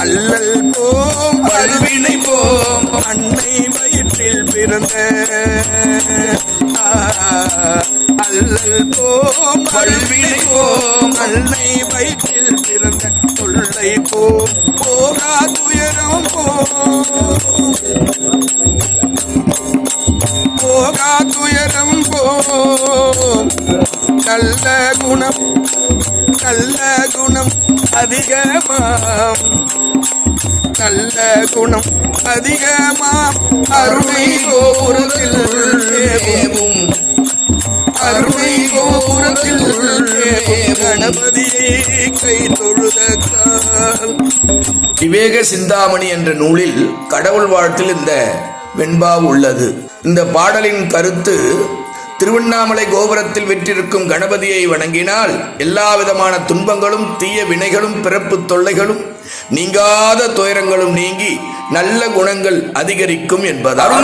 அல்லல் போம் பல்வினை போம் அன்னை வயிற்றில் பிறந்த. அல்லல் போம் பல்வினை போம் அன்னை வயிற்றில் பிறந்த. தொல்லை போம் போகா துயரம் போம். போகா துயரம் போம். நல்ல குணம் நல்ல குணம் அதிகமாம். நல்ல குணம் அதிகமா அருமை கோபுரத்தில் தேவும் அருமை கோபுரத்தில் கணபதியை கை தொழுத விவேக சிந்தாமணி என்ற நூலில் கடவுள் வாழ்த்தில் இந்த வெண்பா உள்ளது. இந்த பாடலின் கருத்து திருவண்ணாமலை கோபுரத்தில் விற்றிருக்கும் கணபதியை வணங்கினால் எல்லா விதமான துன்பங்களும் தீய வினைகளும் பிறப்பு தொல்லைகளும் நீங்காத துயரங்களும் நீங்கி நல்ல குணங்கள் அதிகரிக்கும் என்பதால்.